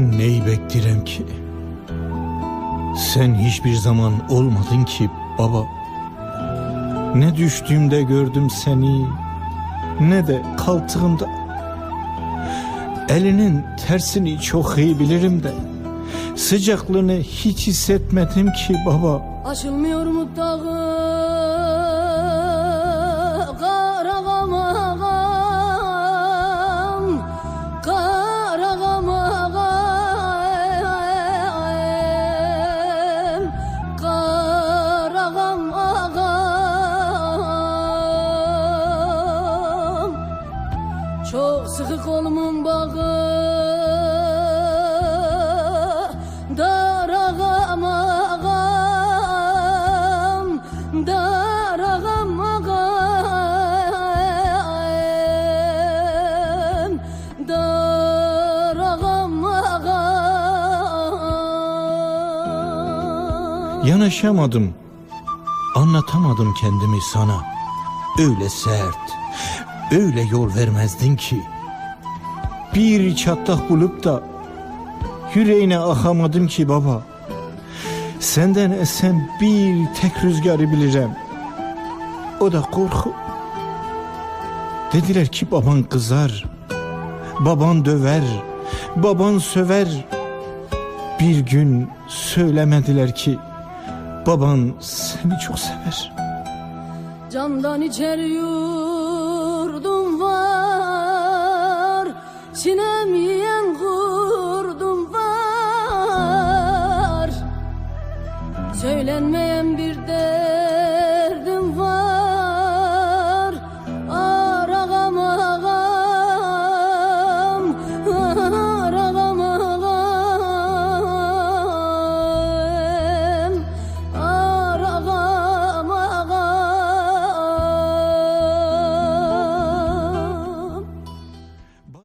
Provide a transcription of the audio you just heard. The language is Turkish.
Senden neyi beklerim ki? Sen hiçbir zaman olmadın ki baba. Ne düştüğümde gördüm seni, ne de kalktığımda. Elinin tersini çok iyi bilirim de, sıcaklığını hiç hissetmedim ki baba. Açılmıyor mu dağı Çok sıkı kolumun bağı Daragam ağam Daragam ağam Daragam ağam Yanaşamadım, anlatamadım kendimi sana. Öyle sert, öyle yol vermezdin ki. Bir çatlak bulup da yüreğine akamadım ki baba. Senden esen bir tek rüzgarı bilirim. O da korku. Dediler ki baban kızar, baban döver, baban söver. Bir gün söylemediler ki baban seni çok sever. Candan içer Çinemeyen kurdum var. Söylenme